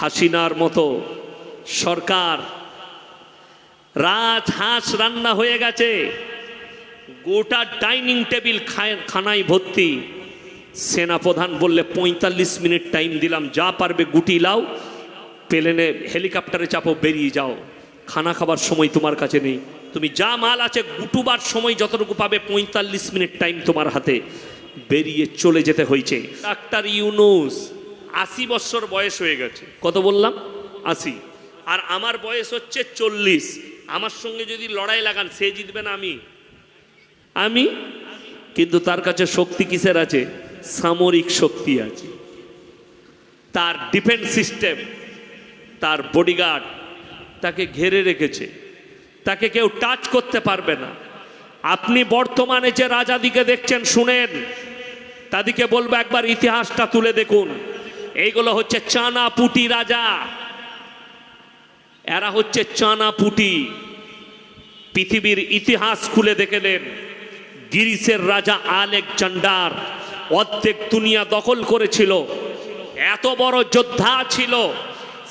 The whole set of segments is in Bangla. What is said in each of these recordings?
হাসিনার মতো সরকার। রাজ হাঁস রান্না হয়ে গেছে। গোটা ডাইনিং টেবিল খানায় ভর্তি। সেনাপ্রধান বললে, পঁয়তাল্লিশ মিনিট টাইম দিলাম, যা পারবে গুটি লাও, প্লেনে হেলিকপ্টারে চাপো, বেরিয়ে যাও। খানা খাবার সময় তোমার কাছে নেই। তুমি যা মাল আছে গুটুবার সময় যতটুকু পাবে, পঁয়তাল্লিশ মিনিট টাইম তোমার হাতে। বেরিয়ে চলে যেতে হয়েছে। ডাক্তার ইউনুস আশি বছর বয়স হয়ে গেছে। কত বললাম? আশি। আর আমার বয়স হচ্ছে চল্লিশ। আমার সঙ্গে যদি লড়াই লাগান সে জিতবে না আমি। আমি? কিন্তু তার কাছে শক্তি কিসের আছে? সামরিক শক্তি আছে। তার ডিফেন্স সিস্টেম তার বডিগার্ড তাকে ঘেরে রেখেছে। তাকে কেউ টাচ করতে পারবে না। আপনি বর্তমানে যে রাজাদিকে দেখছেন শুনেন। তাদিকে বলব একবার ইতিহাসটা তুলে দেখুন। এইগুলো হচ্ছে চানা পুটি রাজা। এরা হচ্ছে চানা পুটি পৃথিবীর ইতিহাস খুলে দেখে নেন গিরিসের রাজা আলেকজান্ডার অর্ধেক দুনিয়া দখল করেছিল, এত বড় যোদ্ধা ছিল,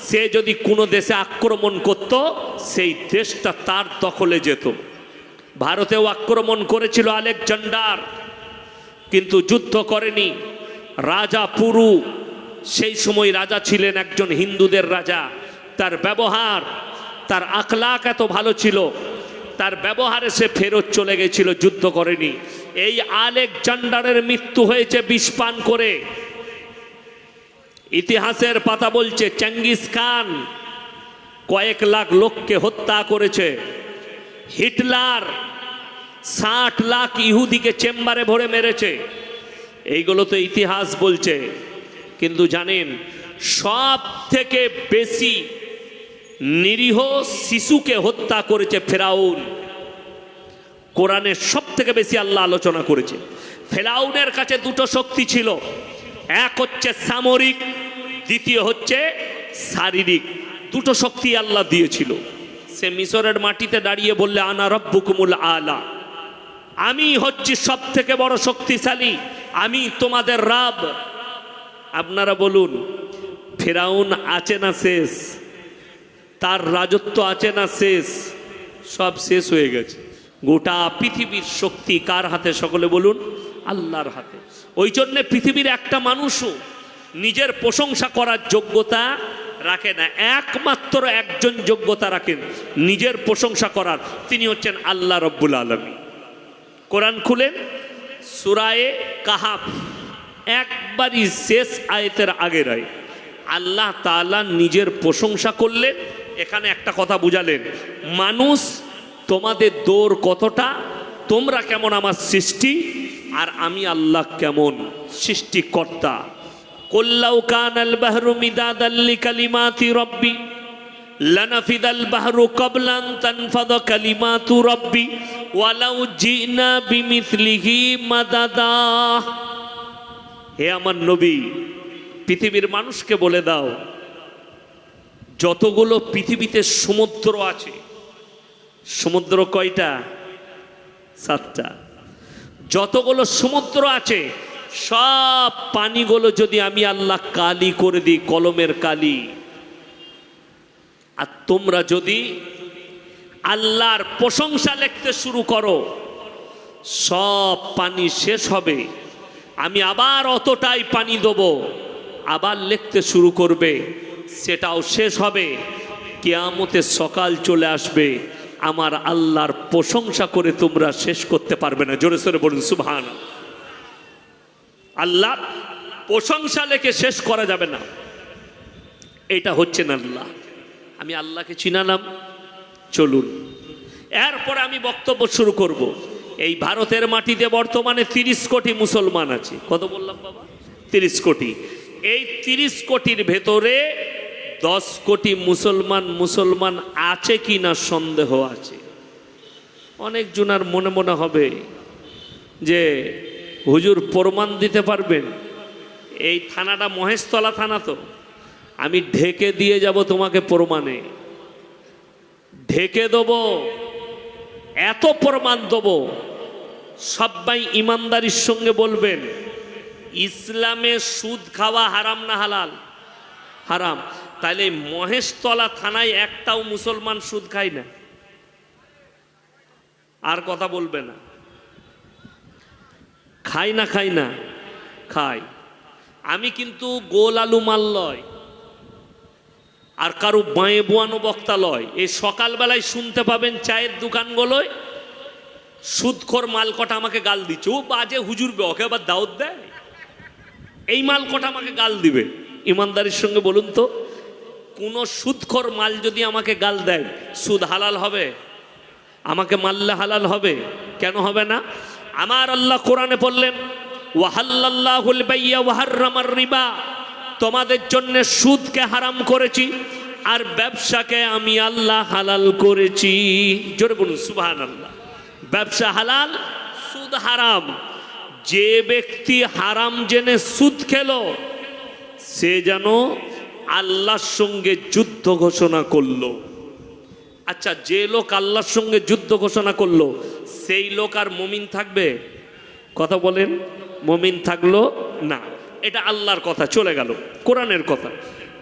সে যদি কোনো দেশে আক্রমণ করত, সেই দেশটা তার দখলে যেত। ভারতেও আক্রমণ করেছিল আলেকজান্ডার, কিন্তু যুদ্ধ করেনি। রাজা পুরু সেই সময় রাজা ছিলেন একজন হিন্দুদের রাজা। তার ব্যবহার, তার আখলাক এত ভালো ছিল। তার ব্যবহারে সে ফেরত চলে গেছিল, যুদ্ধ করেনি। এই আলেকজান্ডারের মৃত্যু হয়েছে বিষপান করে। ইতিহাসের পাতা বলছে, চেঙ্গিস খান কয়েক লাখ লোককে হত্যা করেছে। হিটলার ষাট লাখ ইহুদিকে চেম্বারে ভরে মেরেছে। এইগুলো তো ইতিহাস বলছে কিন্তু জানেন সব থেকে বেশি নিরীহ শিশুকে হত্যা করেছে ফেরাউন। কোরআনের সব থেকে বেশি আল্লাহ আলোচনা করেছে। ফেরাউনের কাছে দুটো শক্তি ছিল। এক হচ্ছে সামরিক, দ্বিতীয় হচ্ছে শারীরিক। দুটো শক্তি আল্লাহ দিয়েছিল। সে মিশরের মাটিতে দাঁড়িয়ে বললে, আনা রব্বুকুমুল আলা। আমি হচ্ছি সব থেকে বড় শক্তিশালী। আমি তোমাদের রাব। আপনারা বলুন, ফেরাউন আছে না শেষ? তার রাজত্ব আছে না শেষ? সব শেষ হয়ে গেছে। গোটা পৃথিবীর শক্তি কার হাতে? সকলে বলুন, আল্লাহর হাতে। ওই জন্যে পৃথিবীর একটা মানুষও নিজের প্রশংসা করার যোগ্যতা রাখে না। একমাত্র একজন যোগ্যতা রাখেন, নিজের প্রশংসা করার। তিনি হচ্ছেন আল্লাহ রব্বুল আলমী কোরআন খুলেন, সুরায়ে কাহাব একবারই শেষ আয়তের আগের আয় আল্লাহ তাআলা নিজের প্রশংসা করলেন, এখানে একটা কথা বুঝালেন, মানুষ, তোমাদের দৌড় কতটা? তোমরা কেমন আমার সৃষ্টি? আর আমি আল্লাহ কেমন সৃষ্টিকর্তা? কল্লাউ কান আল বাহরু রব্বি, লানাফিদাল বাহরু কবলান হে আমার নবী, পৃথিবীর মানুষকে বলে দাও, যতগুলো পৃথিবীতে সমুদ্র আছে, সমুদ্র কয়টা? সাতটা। যতগুলো সমুদ্র আছে, সব পানিগুলো যদি আমি আল্লাহ কালি করে দিই, কলমের কালি। আর তোমরা যদি আল্লাহর প্রশংসা লিখতে শুরু করো, সব পানি শেষ হবে। আমি আবার অতটাই পানি দেবো। আবার লিখতে শুরু করবে। সেটাও শেষ হবে। কেয়ামতের সকাল চলে আসবে। আমার আল্লাহর প্রশংসা করে তোমরা শেষ করতে পারবে না। জোরে সোরে বলুন, সুবহান। আল্লাহ প্রশংসা লেখে শেষ করা যাবে না। এটা হচ্ছে না আল্লাহ। আমি আল্লাহকে চিনালাম। চলুন। এরপরে আমি বক্তব্য শুরু করব। এই ভারতের মাটিতে বর্তমানে তিরিশ কোটি মুসলমান আছে। কত বললাম বাবা? তিরিশ কোটি। এই তিরিশ কোটির ভেতরে দশ কোটি মুসলমান মুসলমান আছে কি না সন্দেহ আছে। অনেক জনার মনে মনে হবে যে, হুজুর প্রমাণ দিতে পারবেন? এই থানাটা মহেশতলা থানা তো। আমি ঢেকে দিয়ে যাব তোমাকে প্রমাণে। ঢেকে দেবো, এত প্রমাণ দেবো। সবাই ইমানদারির সঙ্গে বলবেন, ইসলামে সুদ খাওয়া হারাম না হালাল? হারাম। তাহলে মহেশতলা থানায় একটাও মুসলমান সুদ খায় না। আর কথা বলবে না। খাই না খাই না। খাই আমি কিন্তু গোল আলু মাল লয়, আর কারও বাঁয়ে বোয়ানো বক্তা লয়। এই সকালবেলায় শুনতে পাবেন চায়ের দোকানগুলোয় সুদখোর মাল কটা আমাকে গাল দিচ্ছে? ও বাজে হুজুর বে, ওকে আবার দাওয়াত দেয়? এই মাল কটা আমাকে গাল দিবে? ইমানদারির সঙ্গে বলুন তো কোনো সুদখোর মাল যদি আমাকে গাল দেয় সুদ হালাল হবে? আমাকে মারলে হালাল হবে? কেন হবে না? আমার আল্লাহ কোরআনে বললেন ওয়াহাল্লাহুল বাইয়া ওয়াহাররামার রিবা। তোমাদের জন্য সুদকে হারাম করেছি আর ব্যবসাকে আমি আল্লাহ হালাল করেছি। জোরে বলুন সুবহানাল্লাহ। ব্যবসা হালাল, সুদ হারাম। যে ব্যক্তি হারাম জেনে সুদ খেলো, সে যেন আল্লাহর সঙ্গে যুদ্ধ ঘোষণা করল। আচ্ছা যে লোক আল্লাহর সঙ্গে যুদ্ধ ঘোষণা করল, সেই লোক আর মমিন থাকবে? কথা বলেন, মমিন থাকল না। এটা আল্লাহর কথা, চলে গেল। কোরআনের কথা।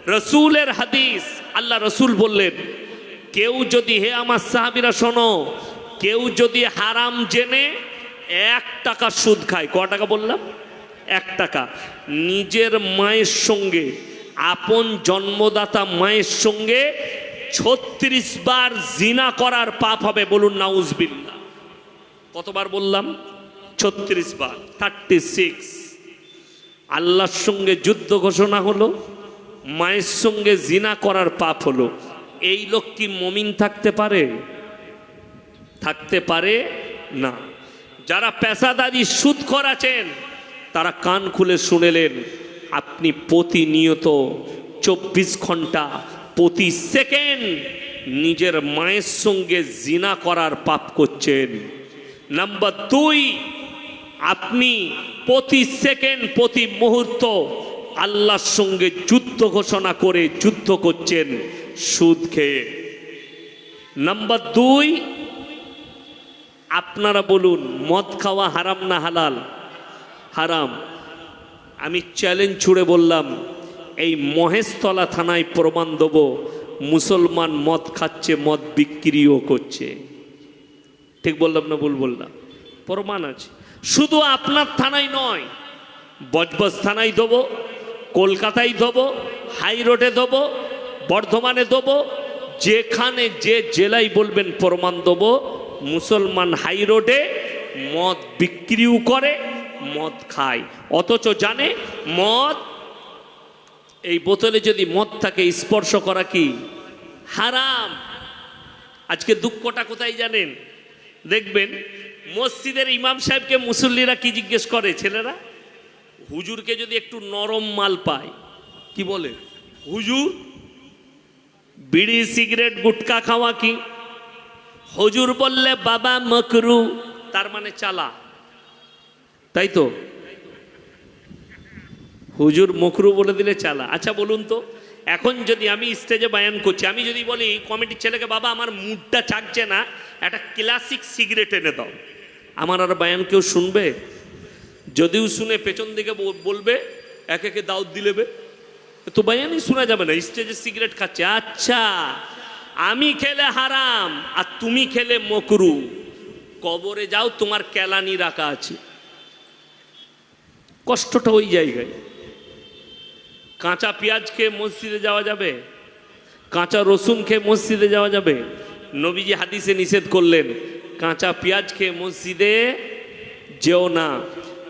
রসুলের হাদিস, আল্লাহ রসুল বললেন, কেউ যদি, হে আমার সাহাবিরা শোনো কেউ যদি হারাম জেনে এক টাকা সুদ খায়, ক টাকা বললাম? এক টাকা। নিজের মায়ের সঙ্গে, আপন জন্মদাতা মায়ের সঙ্গে ছত্রিশ বার জিনা করার পাপ হবে বলুন নাউজবিল্লা কতবার বললাম? ছত্রিশ বার থার্টি সিক্স আল্লাহর সঙ্গে যুদ্ধ ঘোষণা হলো, মায়ের সঙ্গে জিনা করার পাপ হলো। এই লোক কি মমিন থাকতে পারে? থাকতে পারে না। যারা পেশাদারি সুদ করাছেন তারা কান খুলে শুনেলেন, আপনি প্রতিনিয়ত চব্বিশ ঘণ্টা প্রতি সেকেন্ড নিজের মায়ের সঙ্গে জিনা করার পাপ করছেন। নাম্বার দুই, আপনি প্রতি সেকেন্ড, প্রতি মুহূর্ত আল্লাহর সঙ্গে যুদ্ধ ঘোষণা করে যুদ্ধ করছেন সুদ খেয়ে। নাম্বার দুই আপনারা বলুন, মদ খাওয়া হারাম না হালাল? হারাম। আমি চ্যালেঞ্জ ছুড়ে বললাম, এই মহেশতলা থানায় প্রমাণ দেব, মুসলমান মদ খাচ্ছে, মদ বিক্রিও করছে। ঠিক বললাম না ভুল বললাম? প্রমাণ আছে। শুধু আপনার থানায় নয়, বজবজ থানায় দেবো, কলকাতায় দেবো হাই রোডে দেবো, বর্ধমানে দেবো, যেখানে যে জেলায় বলবেন প্রমাণ দেবো মুসলমান হাই রোডে মদ বিক্রিও করে, মদ খায়। অথচ জানে মদ, এই বোতলে যদি মদ থাকে, স্পর্শ করা কি হারাম? আজকে দুঃখটা কোথায় জানেন? দেখবেন, মসজিদের ইমাম সাহেবকে মুসল্লিরা কি জিজ্ঞেস করে ছেলেরা? হুজুরকে যদি একটু নরম মাল পায়, কি বলে? হুজুর, বিড়ি, সিগারেট, গুটকা খাওয়া কি? হুজুর বললে, বাবা, মকরু। তার মানে চালা। তাই তো? হুজুর মকরু বলে দিলে চালা। আচ্ছা বলুন তো, এখন যদি আমি স্টেজে বায়ান করছি, আমি যদি বলি কমিটির ছেলেকে, বাবা, আমার মুডটা চাকছে না, একটা ক্লাসিক সিগারেট এনে দাও। আমার আর বায়ান কেউ শুনবে? যদিও শুনে পেছন দিকে বল- বলবে, এক একে দাউদ দিলেবে তো বায়ানই শোনা যাবে না স্টেজে সিগারেট খাচ্ছে। আচ্ছা আমি খেলে হারাম আর তুমি খেলে মকরু। কবরে যাও, তোমার কেলানি রাখা আছে। কষ্টটা ওই জায়গায়। কাঁচা পেঁয়াজ খেয়ে মসজিদে যাওয়া যাবে? কাঁচা রসুন খেয়ে মসজিদে যাওয়া যাবে? নবীজি হাদিসে নিষেধ করলেন, কাঁচা পেঁয়াজ খেয়ে মসজিদে যেও না।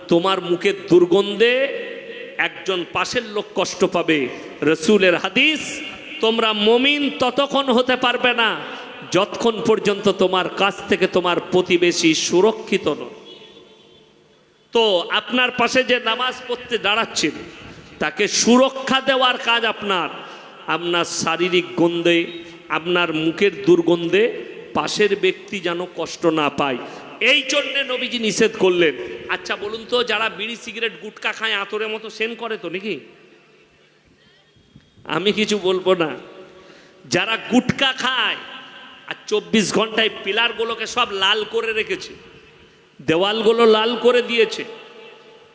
তোমার মুখের দুর্গন্ধে একজন পাশের লোক কষ্ট পাবে। রসুলের হাদিস তোমরা মমিন ততক্ষণ হতে পারবে না যতক্ষণ পর্যন্ত তোমার কাছ থেকে তোমার প্রতিবেশী সুরক্ষিত নয়। তো আপনার পাশে যে নামাজ পড়তে দাঁড়াচ্ছেন তাকে সুরক্ষা দেওয়ার কাজ আপনার। আপনার শারীরিক গন্ধে, আপনার মুখের দুর্গন্ধে পাশের ব্যক্তি যেন কষ্ট না পায়। এই জন্যে নবীজি নিষেধ করলেন। আচ্ছা বলুন তো, যারা বিড়ি, সিগারেট, গুটকা খায়, আতরের মতো সেন করে তো নাকি? আমি কিছু বলব না। যারা গুটকা খায়, আর চব্বিশ ঘন্টায় পিলারগুলোকে সব লাল করে রেখেছে, দেওয়ালগুলো লাল করে দিয়েছে,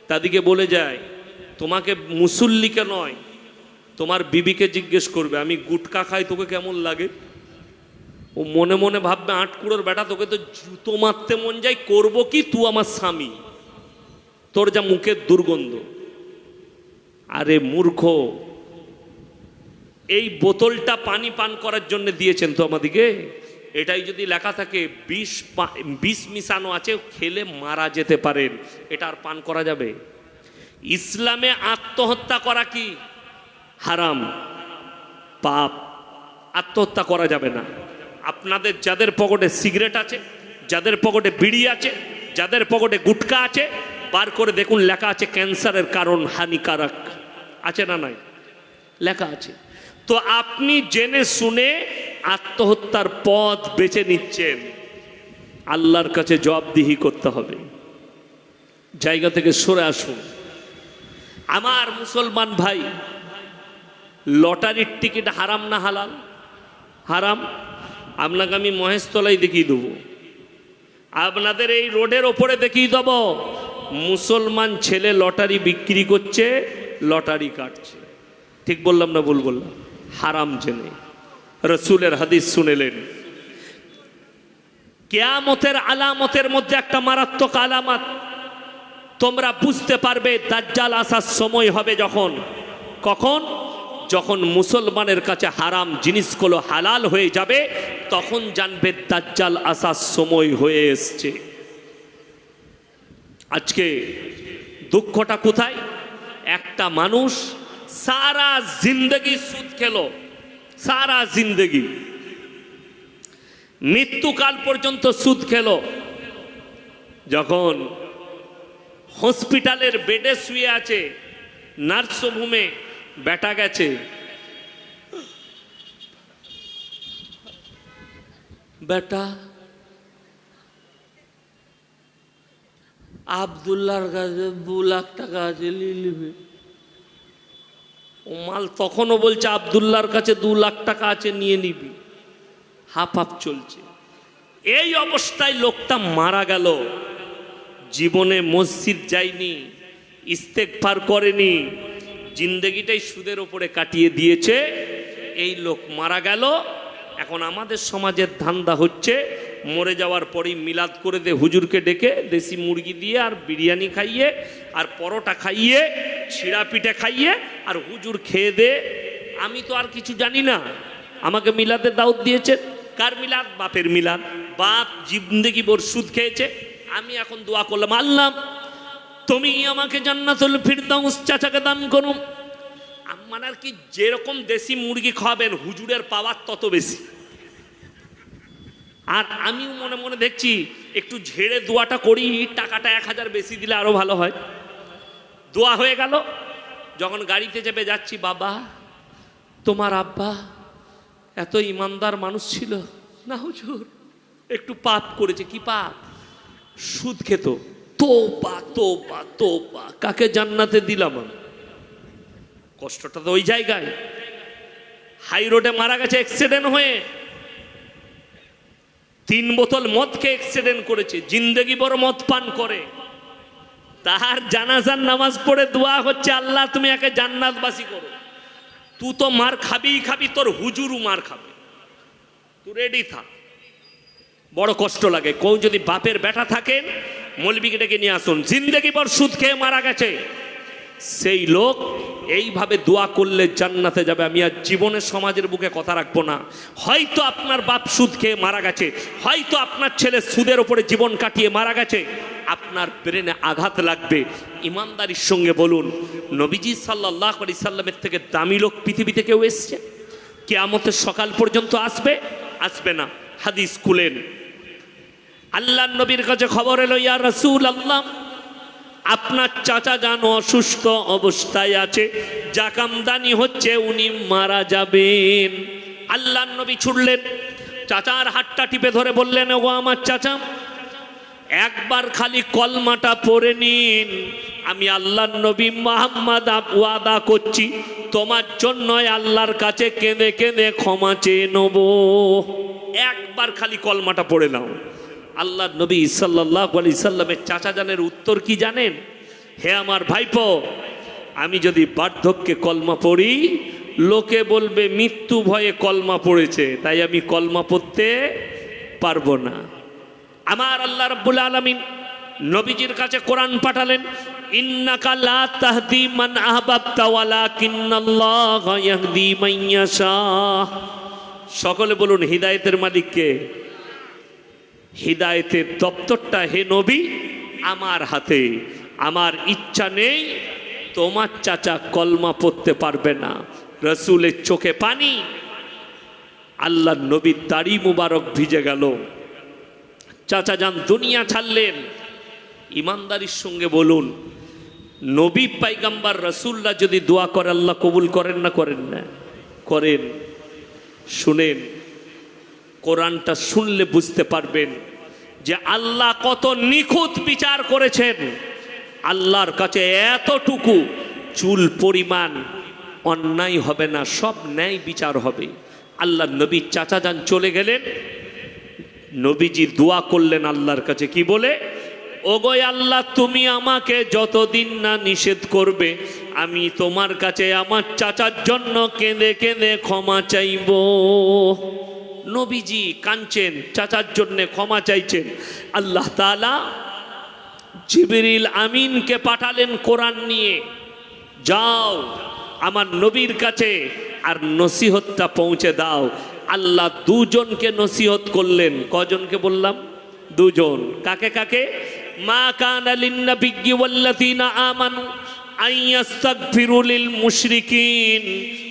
তাদেরকে বলে যায়, তোমাকে মুসল্লিকে নয়, তোমার বিবিকে জিজ্ঞেস করবে, আমি গুটকা খাই, তোকে কেমন লাগে? ও মনে মনে ভাববে, আটকুড়োর বেটা, তোকে তো জুতো মারতে মন যায়, করব কি? তুই আমার স্বামী। তোর যা মুখের দুর্গন্ধ। আরে মূর্খ এই বোতলটা পানি পান করার জন্য দিয়েছেন তো আমাদিকে এটাই যদি লেখা থাকে, বিষ বিষ মিশানো আছে, খেলে মারা যেতে পারেন। এটা আর পান করা যাবে? ইসলামে আত্মহত্যা করা কি? হারাম। পাপ। আত্মহত্যা করা যাবে না। আপনাদের যাদের পকেটে সিগারেট আছে, যাদের পকেটে বিড়ি আছে, যাদের পকেটে গুটকা আছে, বার করে দেখুন লেখা আছে, ক্যান্সারের কারণ হানিকারক। আছে না নাই? লেখা আছে। তো আপনি জেনে শুনে আত্মহত্যার পথ বেছে নিচ্ছেন। আল্লাহর কাছে জবাবদিহি করতে হবে। জায়গা থেকে সরে আসুন। আমার মুসলমান ভাই, লটারির টিকিট হারাম না হালাল? হারাম? আপনাকে আমি মহেশতলায় দেখিয়ে দেবো। আপনাদের এই রোডের ওপরে দেখিয়ে দেব। মুসলমান ছেলে লটারি বিক্রি করছে, লটারি কাটছে। ঠিক বললাম না ভুল বললাম? হারাম জেনে। রসুলের হাদিস শুনেলেন। কেয়ামতের আলামতের মধ্যে একটা মারাত্মক আলামত। তোমরা বুঝতে পারবে, দাজ্জাল আসার সময় হবে যখন। কখন? যখন মুসলমানের কাছে হারাম জিনিসগুলো হালাল হয়ে যাবে, তখন জানবে দাজ্জাল আসার সময় হয়ে এসছে। আজকে দুঃখটা কোথায়? একটা মানুষ সারা জিন্দগি সুদ খেলো। সারা জিন্দগি। মৃত্যুকাল পর্যন্ত সুদ খেলো। যখন হসপিটালের বেডে শুয়ে আছে, নার্সিংহোমে বেটা গেছে। বেটা আবদুল্লার কাছে দু লাখ টাকা আছে নিবে ও মাল তখনও বলছে আবদুল্লার কাছে দু লাখ টাকা আছে, নিয়ে নিবি। হাফ হাফ চলছে। এই অবস্থায় লোকটা মারা গেল। জীবনে মসজিদ যায়নি ইস্তেকফার করেনি, জিন্দগিটাই সুদের ওপরে কাটিয়ে দিয়েছে। এই লোক মারা গেল। এখন আমাদের সমাজের ধান্দা হচ্ছে মরে যাওয়ার পরেই মিলাদ করে দে, হুজুরকে ডেকে দেশি মুরগি দিয়ে আর বিরিয়ানি খাইয়ে আর পরোটা খাইয়ে, ছিঁড়া পিঠে খাইয়ে আর হুজুর খেয়ে দে। আমি তো আর কিছু জানি না। আমাকে মিলাদে দাউদ দিয়েছে। কার মিলাদ? বাপের মিলাদ। বাপ জিন্দগি বোর সুদ খেয়েছে। আমি এখন দোয়া করলাম, আল্লাহ, তুমি আমাকে জান্নাতুল ফিরদাউস চাচাকে দান করুন আমার আর কি যেরকম দেশি মুরগি খাবেন হুজুরের পাওয়ার তত বেশি। আর আমিও মনে মনে দেখছি, একটু ঝেড়ে দোয়াটা করি, টাকাটা এক হাজার বেশি দিলে আরও ভালো হয়। দোয়া হয়ে গেল, যখন গাড়িতে চেপে যাচ্ছি, বাবা, তোমার আব্বা এত ইমানদার মানুষ ছিল। না, হুজুর, একটু পাপ করেছে, কি পাপ? সুদ খেত। তোপা তোপা তোপা, কাকে জান্নাতে দিলাম কষ্টটা তো ওই জায়গায়। হাই রোডে মারা গেছে অ্যাক্সিডেন্ট হয়ে। তিন বোতল মদকে এক্সিডেন্ট করেছে, জিন্দগি বড় মদ পান করে। তাহার জানাজার নামাজ পড়ে দোয়া হচ্ছে, আল্লাহ তুমি একে জান্নাতবাসী করো। তুই তো মার খাবিই খাবি, তোর হুজুরু মার খাবে। তুই রেডি থাক। বড় কষ্ট লাগে। কেউ যদি বাপের বেটা থাকেন, মলবিকে ডেকে নিয়ে আসুন। জিন্দগি পর সুদ খেয়ে মারা গেছে। সেই লোক এইভাবে দোয়া করলে জান্নাতে যাবে। আমি আর জীবনের সমাজের বুকে কথা রাখব না। হয়তো আপনার বাপ সুদ খেয়ে মারা গেছে। হয়তো আপনার ছেলে সুদের ওপরে জীবন কাটিয়ে মারা গেছে। আপনার ব্রেনে আঘাত লাগবে। ইমানদারির সঙ্গে বলুন, নবীজি সাল্লাহ আলি সাল্লামের থেকে দামি লোক পৃথিবীতে কেউ এসছে? কে কেয়ামতের সকাল পর্যন্ত আসবে? আসবে না। হাদিস খুলেন। আল্লাহ নবীর কাছে খবর এলো, ইয়া রসুল আল্লাহ আপনার চাচা যান অসুস্থ অবস্থায় আছে, জাকামদানি হচ্ছে উনি মারা যাবেন। আল্লাহ নবী ছুটলেন চাচার হাতটা টিপে ধরে বললেন ও আমার চাচা, একবার খালি কলমাটা পড়ে নিন। আমি আল্লাহ নবী মোহাম্মদ ওয়াদা করছি, তোমার জন্যই আল্লাহর কাছে কেঁদে কেঁদে ক্ষমা চেয়ে নেব। একবার খালি কলমাটা পড়ে নাও। আল্লাহ নবী সাল্লাহ আলি সাল্লামের চাচা জানের উত্তর কি জানেন? হে আমার ভাইপো, আমি যদি বার্ধক্যে কলমা পড়ি, লোকে বলবে, মৃত্যু ভয়ে কলমা পড়েছে। তাই আমি কলমা পড়তে পারব না। আমার আল্লাহ রাব্বুল আলামিন নবীজির কাছে কোরআন পাঠালেন সকলে বলুন, হিদায়েতের মালিককে? হিদায়েতের দপ্তরটা হে নবী, আমার হাতে। আমার ইচ্ছা নেই, তোমার চাচা কলমা পড়তে পারবে না। রসুলের চোখে পানি। আল্লাহ নবীর দাড়ি মুবারক ভিজে গেল। চাচা যান, দুনিয়া ছাড়লেন। ইমানদারির সঙ্গে বলুন, নবী পাইগাম্বার রসুল্লাহ যদি দোয়া করে, আল্লাহ কবুল করেন না করেন না? করেন। শুনেন কোরআনটা শুনলে বুঝতে পারবেন যে আল্লাহ কত নিখুঁত বিচার করেছেন। আল্লাহর কাছে এতটুকু চুল পরিমাণ অন্যায় হবে না, সব ন্যায় বিচার হবে। আল্লাহ নবীর চাচা যান চলে গেলেন। নবীজি দোয়া করলেন আল্লাহর কাছে, কি বলে? ওগো আল্লাহ, তুমি আমাকে যতদিন না নিষেধ করবে, আমি তোমার কাছে আমার চাচার জন্য কেঁদে কেঁদে ক্ষমা চাইব। নবীজি কাঁদছেন, চাচার জন্য ক্ষমা চাইছেন। আল্লাহ তাআলা জিবরিল আমিনকে পাঠালেন কোরআন নিয়ে। যাও, আমার নবীর কাছে আর নসিহতটা পৌঁছে দাও। আল্লাহ দুজনকে নসিহত করলেন। কজনকে বললাম? দুজন। কাকে কাকে? মা কান লিন্নাবিয়্যি ওয়াল্লাযীনা আমানু। আন ইস্তাগফিরু লিল মুশরিকিন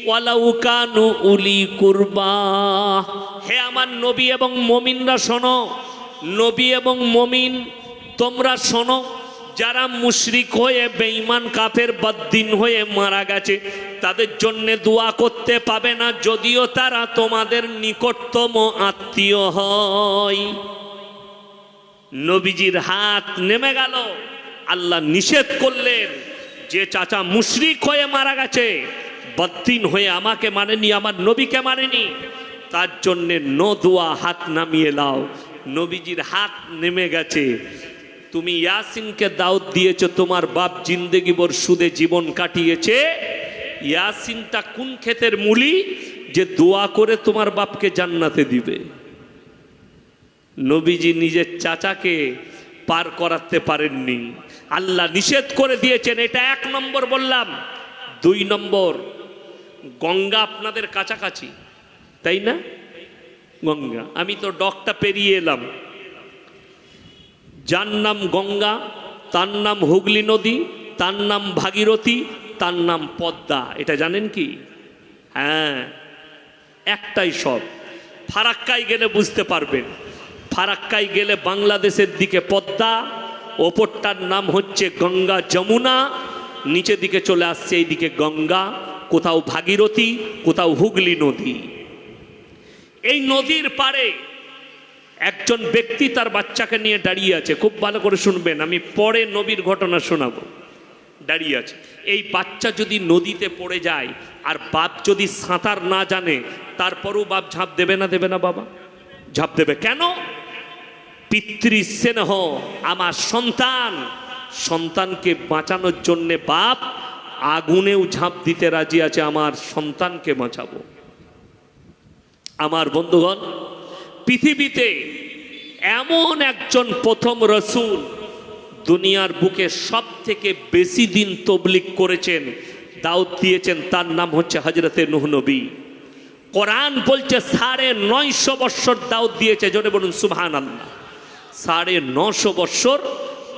ওয়ালাউ কানু উলি কুরবা। হে আমার নবী এবং মমিনরা শোনো, নবী এবং মমিন তোমরা শোনো, যারা মুশরিক হয়ে বেঈমান, কাফের বদ্দিন হয়ে মারা গেছে, তাদের জন্য দোয়া করতে পাবে না, যদিও তারা তোমাদের নিকটতম আত্মীয় হয়। নবীজির হাত নেমে গেল, আল্লাহ নিষেধ করলেন যে চাচা মুশরিক হয়ে মারা গেছে বদ্দিন হয়ে আমাকে মানেনি আমার নবীকে মানেনি তার জন্যে ন দোয়া হাত নামিয়ে লাও নবীজির হাত নেমে গেছে। তুমি ইয়াসিনকে দাওয়াত দিয়েছ, তোমার বাপ জিন্দেগি বর সুদে জীবন কাটিয়েছে, ইয়াসিনটা কোন ক্ষেতের মূলি যে দোয়া করে তোমার বাপকে জান্নাতে দিবে? নবীজি নিজের চাচাকে পার করাতে পারেননি আল্লাহ নিষেধ করে দিয়েছেন, এটা এক নম্বর বললাম। দুই নম্বর, গঙ্গা আপনাদের কাছাকাছি, তাই না? গঙ্গা, আমি তো ডকটা পেরিয়ে এলাম। যার নাম গঙ্গা, তার নাম হুগলি নদী, তার নাম ভাগীরথী, তার নাম পদ্মা, এটা জানেন কি? হ্যাঁ একটাই সব। ফারাক্কায় গেলে বুঝতে পারবেন। ফারাক্কায় গেলে বাংলাদেশের দিকে পদ্মা ওপরটার নাম হচ্ছে গঙ্গা যমুনা, নিচের দিকে চলে আসছে এইদিকে গঙ্গা, কোথাও ভাগীরথী, কোথাও হুগলি নদী। এই নদীর পাড়ে একজন ব্যক্তি তার বাচ্চাকে নিয়ে দাঁড়িয়ে আছে। খুব ভালো করে শুনবেন, আমি পরে নবীর ঘটনা শোনাবো। দাঁড়িয়ে আছে। এই বাচ্চা যদি নদীতে পড়ে যায়, আর বাপ যদি সাঁতার না জানে, তারপরও বাপ ঝাঁপ দেবে না দেবে না বাবা? ঝাঁপ দেবে। কেন? পিতৃ স্নেহ আমার সন্তান। সন্তানকে বাঁচানোর জন্যে বাপ, আগুনেও ঝাঁপ দিতে রাজি আছে, আমার সন্তানকে বাঁচাবো। আমার বন্ধুগণ, পৃথিবীতে এমন একজন প্রথম রসুল দুনিয়ার বুকে সব থেকে বেশি দিন তবলিক করেছেন দাউদ দিয়েছেন, তার নাম হচ্ছে হজরতে নুহ নবী। কোরআন বলছে সাড়ে নয়শো বৎসর দাউদ দিয়েছে জনে বলুন সুবহান আল্লাহ সাড়ে নশো বৎসর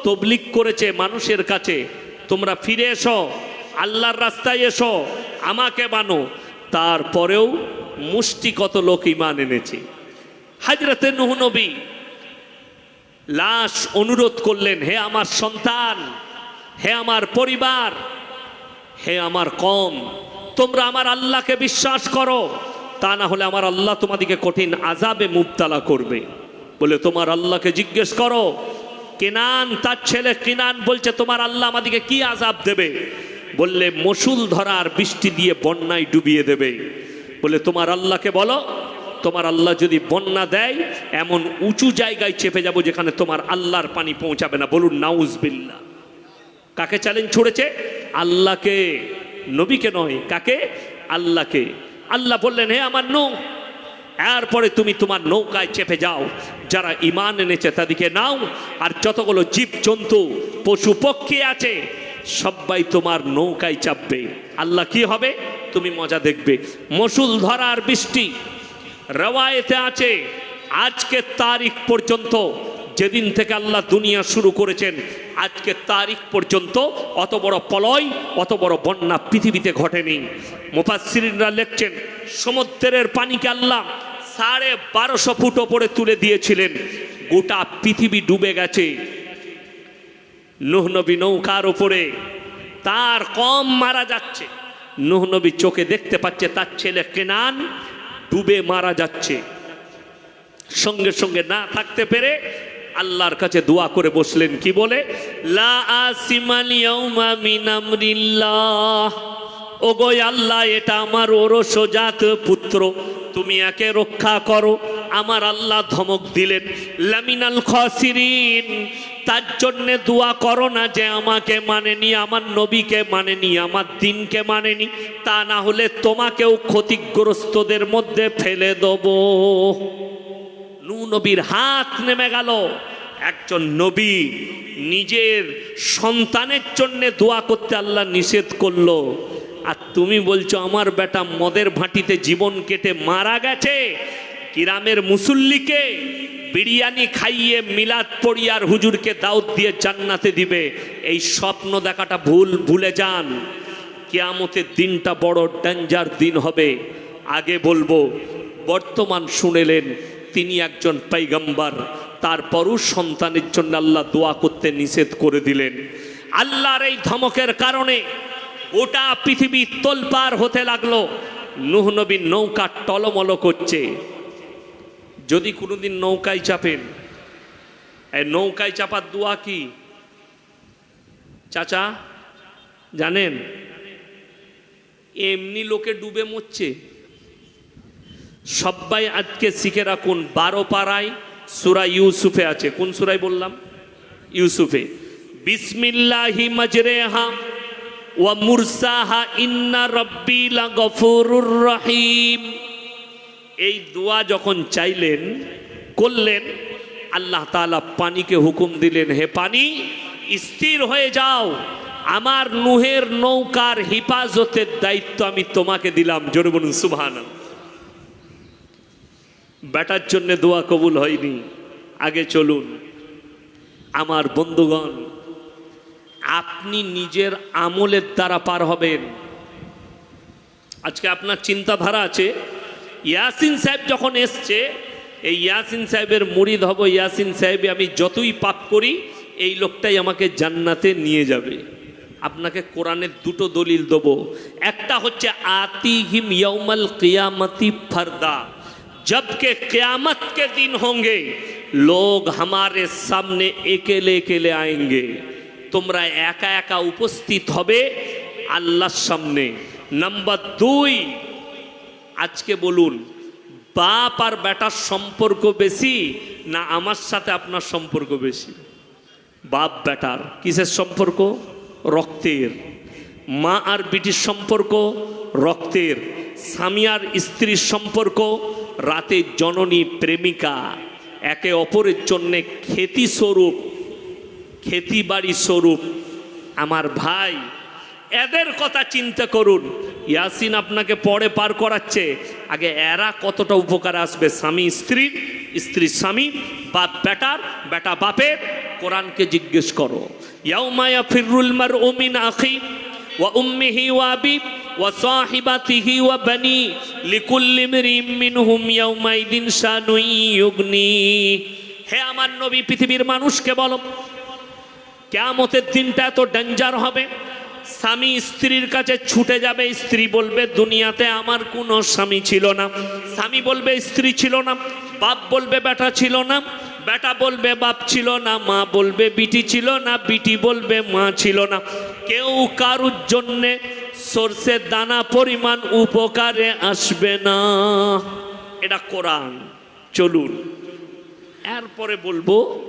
তবলিক করেছে মানুষের কাছে। তোমরা ফিরে এসো, আল্লাহর রাস্তায় এসো, আমাকে মানো। তারপরেও মুষ্টি কত লোক ইমান এনেছে। হাজরতে নুহ নবী লাশ অনুরোধ করলেন, হে আমার সন্তান, হে আমার পরিবার, হে আমার কম, তোমরা আমার আল্লাহকে বিশ্বাস করো। তা না হলে আমার আল্লাহ তোমাদিকে কঠিন আজাবে মুবতালা করবে। বলে, তোমার আল্লাহকে জিজ্ঞেস করো। কেনান, তার ছেলে কিনান বলছে, তোমার আল্লাহ আমাদিকে কি আজাব দেবে? বললে মসুল ধরার বৃষ্টি দিয়ে বন্যায় ডুবিয়ে দেবে। বলে, তোমার আল্লাহকে বলো, তোমার আল্লাহ যদি বন্যা দেয়, এমন উঁচু জায়গায় চেপে যাব যেখানে তোমার আল্লাহর পানি পৌঁছাবে না। বলুন নাউজবিল্লা কাকে চ্যালেঞ্জ ছুড়েছে? আল্লাহকে, নবীকে নয়, কাকে? আল্লাহকে। আল্লাহ বললেন, হে আমার নৌ এরপরে তুমি তোমার নৌকায় চেপে যাও। যারা ইমান এনেছে তাদেরকে নাও, আর যতগুলো জীব জন্তু পশু, পক্ষী আছে, সবাই তোমার নৌকায় চাপবে। আল্লাহ কি হবে? তুমি মজা দেখবে। মসুল ধরার বৃষ্টি রেওয়ায়েতে আছে। আজকে তারিখ পর্যন্ত যেদিন থেকে আল্লাহ দুনিয়া শুরু করেছেন, আজকে তারিখ পর্যন্ত অত বড় পলয়, অত বড় বন্যা পৃথিবীতে ঘটেনি। মুফাসসিরিনরা লিখছেন, সমুদ্রের পানিকে আল্লাহ সাড়ে বারোশো ফুট ওপরে তুলে দিয়েছিলেন। গোটা পৃথিবী ডুবে গেছে। নুহ নবী নৌকার ওপরে তার কম মারা যাচ্ছে। নুহ নবী চোখে দেখতে পাচ্ছে তার ছেলে কেনান ডুবে মারা যাচ্ছে। সঙ্গে সঙ্গে না থাকতে পেরে আল্লাহর কাছে দোয়া করে বসলেন, কি বলে? লা আসিমাল ইয়াউমা মিন আমরিল্লাহ। ওগো আল্লাহ, এটা আমার ওরসজাত পুত্র। তুমি একে রক্ষা করো। আমার আল্লাহ ধমক দিলেন, লামিনাল খসিরিন, তার জন্যে দোয়া করো না যে আমাকে মানেনি, আমার নবীকে মানেনি, আমার দিনকে মানেনি। তা না হলে তোমাকেও ক্ষতিগ্রস্তদের মধ্যে ফেলে দেবো। নু নবীর হাত নেমে গেল। একজন নবী নিজের সন্তানের জন্য দোয়া করতে আল্লাহ নিষেধ করল। আর তুমি বলছো আমার বেটা মদের ভাটিতে জীবন কেটে মারা গেছে। কিরামের মুসল্লিকে বিরিয়ানি খাইয়ে মিলাদ পড়িয়ার হুজুরকে দাউদ দিয়ে জান্নাতে দিবে। এই স্বপ্ন দেখাটা ভুল, ভুলে যান। কেয়ামতের দিনটা বড় ডেঞ্জার দিন হবে। আগে বলব, বর্তমান শুনেলেন, তিনি একজন পাইগাম্বার তারপরও সন্তানের জন্য আল্লাহ দোয়া করতে নিষেধ করে দিলেন। আল্লাহর এই ধমকের কারণে গোটা পৃথিবী তোলপার হতে লাগল। নুহ নবীর নৌকা টলমল করছে। যদি কোনোদিন নৌকায় চাপেন, এই নৌকায় চাপার দোয়া কি? চাচা, জানেন, এমনি লোকে ডুবে মরছে। সবাই আজকে শিখে রাখুন, বারো পাড়ায় সুরা ইউসুফে আছে। কোন সুরাই বললাম? ইউসুফে। বিসমিল্লাহি মাজরেহা। ওয়া মুরসাহা ইন্না রব্বি লাগফুরুর রহিম এই দোয়া যখন চাইলেন, করলেন, আল্লাহ তাআলা পানিকে হুকুম দিলেন, হে পানি, স্থির হয়ে যাও। আমার নুহের নৌকার হিফাজতের দায়িত্ব আমি তোমাকে দিলাম। জোরে বলুন, সুবহানাল্লাহ। বেটার জন্য দোয়া কবুল হয়নি। আগে চলুন। আমার বন্ধুগণ আপনি নিজের আমলের দ্বারা পার হবেন। আজকে আপনার চিন্তাধারা আছে, ইয়াসিন সাহেব যখন এসছে, এই ইয়াসিন সাহেবের মুড়িদ হব, ইয়াসিন সাহেবে আমি যতই পাপ করি, এই লোকটাই আমাকে জান্নাতে নিয়ে যাবে। আপনাকে কোরআনের দুটো দলিল দেবো। একটা হচ্ছে, আতিহিম ইয়মাল কিয়ামতি ফরদা। জবকে কেয়ামতকে দিন হোঙ্গে লোক হামারে সামনে একেলে একেলে আয়েঙ্গে। তোমরা একা একা উপস্থিত হবে আল্লাহর সামনে। নাম্বার দুই, আজকে বলুন, বাপ আর বেটার সম্পর্ক বেশি না আমার সাথে আপনার সম্পর্ক বেশি? বাপ, বেটার, কিসের সম্পর্ক? রক্তের। মা আর বিটির সম্পর্ক? রক্তের। স্বামী আর স্ত্রীর সম্পর্ক? রাতে জননী প্রেমিকা। একে অপরের জন্যে খ্যাতি স্বরূপ খেতি বাড়ি স্বরূপ, আমার ভাই, এদের কথা চিন্তা করুন। ইয়াসিন আপনাকে পরে পার করাচ্ছে। আগে এরা কতটা উপকার আসবে? স্বামী স্ত্রীর স্ত্রী, স্বামী, বাপ, বেটার, বেটা বাপের কোরআনকে জিজ্ঞেস করো। ইয়াউমায়া ফিরুল মার ওমিন আখি ওয়া উম্মিহি ওয়া আবি ওয়া সাহিবাতিহি ওয়া বানি লিকুল্লি ইমরিম মিনহুম ইয়াউমাইদিন শানুই ইউগনি। হে আমার নবী, পৃথিবীর মানুষকে বলো কেয়ামতের দিনটা এত ডেঞ্জার হবে। স্বামী স্ত্রীর কাছে ছুটে যাবে, স্ত্রী বলবে, দুনিয়াতে আমার কোনো স্বামী ছিল না। স্বামী বলবে, স্ত্রী ছিল না। বাপ বলবে, বেটা ছিল না। বেটা বলবে, বাপ ছিল না। মা বলবে, বিটি ছিল না। বিটি বলবে, মা ছিল না। কেউ কারুর জন্যে সর্ষের দানা পরিমাণ উপকারে আসবে না। এটা কোরআন। চলুন। এরপরে বলব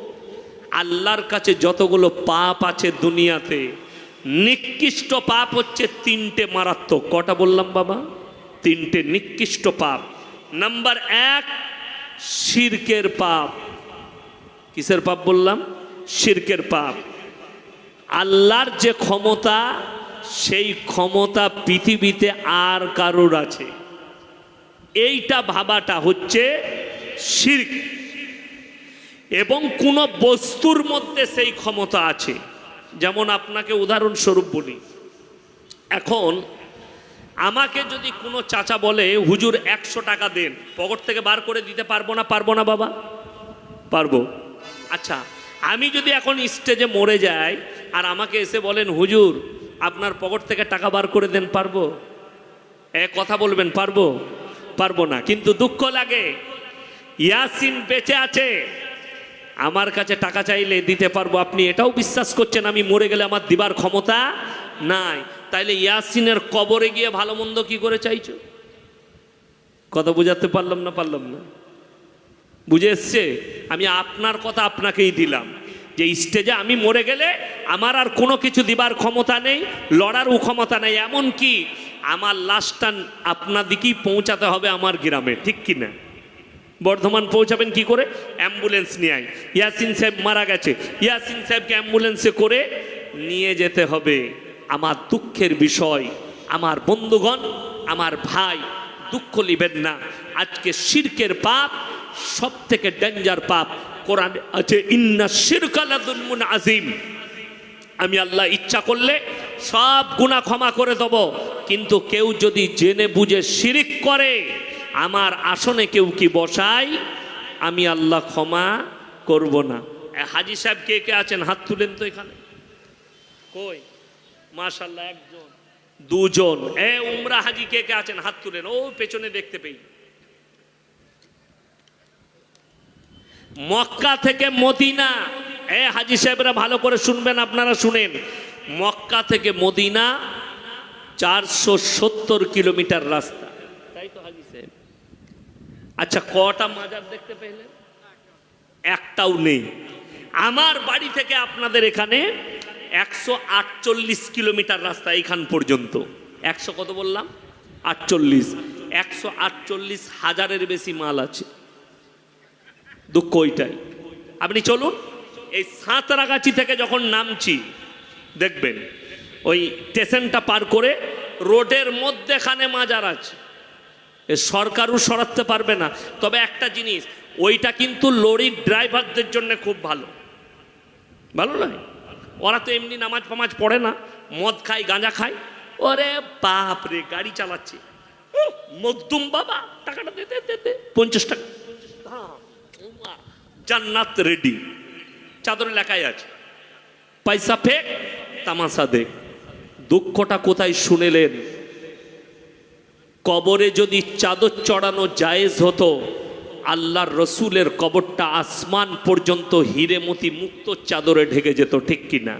আল্লাহর কাছে যতগুলো পাপ আছে দুনিয়াতে, নিকৃষ্ট পাপ হচ্ছে তিনটে মারাত্মক। কটা বললাম বাবা? তিনটে নিকৃষ্ট পাপ। নাম্বার এক, শিরকের পাপ। কিসের পাপ বললাম? শিরকের পাপ। আল্লাহর যে ক্ষমতা, সেই ক্ষমতা পৃথিবীতে আর কারোর আছে। এইটা ভাবাটা হচ্ছে শির্ক। এবং কোনো বস্তুর মধ্যে সেই ক্ষমতা আছে। যেমন আপনাকে উদাহরণস্বরূপ বলি, এখন আমাকে যদি কোনো চাচা বলে, হুজুর, একশো টাকা দেন, পকেট থেকে বার করে দিতে পারব না পারব না বাবা? পারব। আচ্ছা আমি যদি এখন স্টেজে মরে যাই আর আমাকে এসে বলেন, হুজুর, আপনার পকেট থেকে টাকা বার করে দেন, পারব? এ কথা বলবেন, পারব? পারব না। কিন্তু দুঃখ লাগে। ইয়াসিন বেঁচে আছে। আমার কাছে টাকা চাইলে দিতে পারব। আপনি এটাও বিশ্বাস করছেন আমি মরে গেলে আমার দিবার ক্ষমতা নাই। তাইলে ইয়াসিনের কবরে গিয়ে ভালো মন্দ কি করে চাইছো? কথা বোঝাতে পারলাম না পারলাম না? বুঝে এসছে? আমি আপনার কথা আপনাকেই দিলাম। যে স্টেজে আমি মরে গেলে আমার আর কোনো কিছু দিবার ক্ষমতা নেই লড়ারও ক্ষমতা নেই। এমন কি আমার লাশটা আপনার দিকেই পৌঁছাতে হবে আমার গ্রামে, ঠিক কি না বর্ধমান পৌঁছাবেন কি করে? অ্যাম্বুলেন্স নিয়ে আয়। ইয়াসিন সাহেব মারা গেছে। ইয়াসিন সাহেবকে অ্যাম্বুলেন্সে করে নিয়ে যেতে হবে। আমার দুঃখের বিষয়, আমার বন্ধুগণ, আমার ভাই, দুঃখ নিবেন না। আজকে শিরকের পাপ সব থেকে ডেঞ্জার পাপ কোরআন আছে, ইন্না শিরকালাদুলমুন আজিম আমি আল্লাহ ইচ্ছা করলে সব গুণা ক্ষমা করে দেব। কিন্তু কেউ যদি জেনে বুঝে শিরিক করে আমার আসনে কেউ কি বসাই আমি আল্লাহ ক্ষমা করব না। হাজি সাহেব কে কে আছেন? হাত তুলেন তো এখানে। কই? মাশাল্লাহ একজন। দুজন। এ উমরা হাজি কে কে আছেন? হাত তুলেন। ও পেছনে দেখতে পেই। মক্কা থেকে মদিনা। এ হাজি সাহেবরা ভালো করে শুনবেন, আপনারা শুনেন। মক্কা থেকে মদিনা চারশো সত্তর কিলোমিটার রাস্তা। আচ্ছা কটা মাজার দেখতে পেলেন? একটাও নেই। আমার বাড়ি থেকে আপনাদের এখানে একশো আটচল্লিশ কিলোমিটার রাস্তা এখান পর্যন্ত। একশো কত বললাম? আটচল্লিশ। একশো আটচল্লিশ হাজারের বেশি মাল আছে। দুঃখ ওইটাই। আপনি চলুন, এই সাঁতরাগাছি থেকে যখন নামছি, দেখবেন, ওই স্টেশনটা পার করে রোডের মধ্যেখানে মাজার আছে। সরকারও সরাতে পারবে না। তবে একটা জিনিস ওইটা কিন্তু লরির ড্রাইভারদের জন্য খুব ভালো। ভালো নয় ওরা তো এমনি নামাজ ফামাজ পড়ে না মদ খায় গাঁজা খায়। ওরে বাপ রে গাড়ি চালাচ্ছে। উহ, মকদুম বাবা টাকাটা দে দে দে দে পঞ্চাশ টাকা। হ্যাঁ, জান্নাত রেডি। চাদরে লেখাই আছে পয়সা ফেক তামাশা দেখ। দুঃখটা কোথায় শুনেলেন? কবরে যদি চাদর চড়ানো জায়েজ হতো, আল্লাহর রসুলের কবরটা আসমান পর্যন্ত হিরেমতি মুক্ত চাদরে ঢেকে যেত, ঠিক কিনা?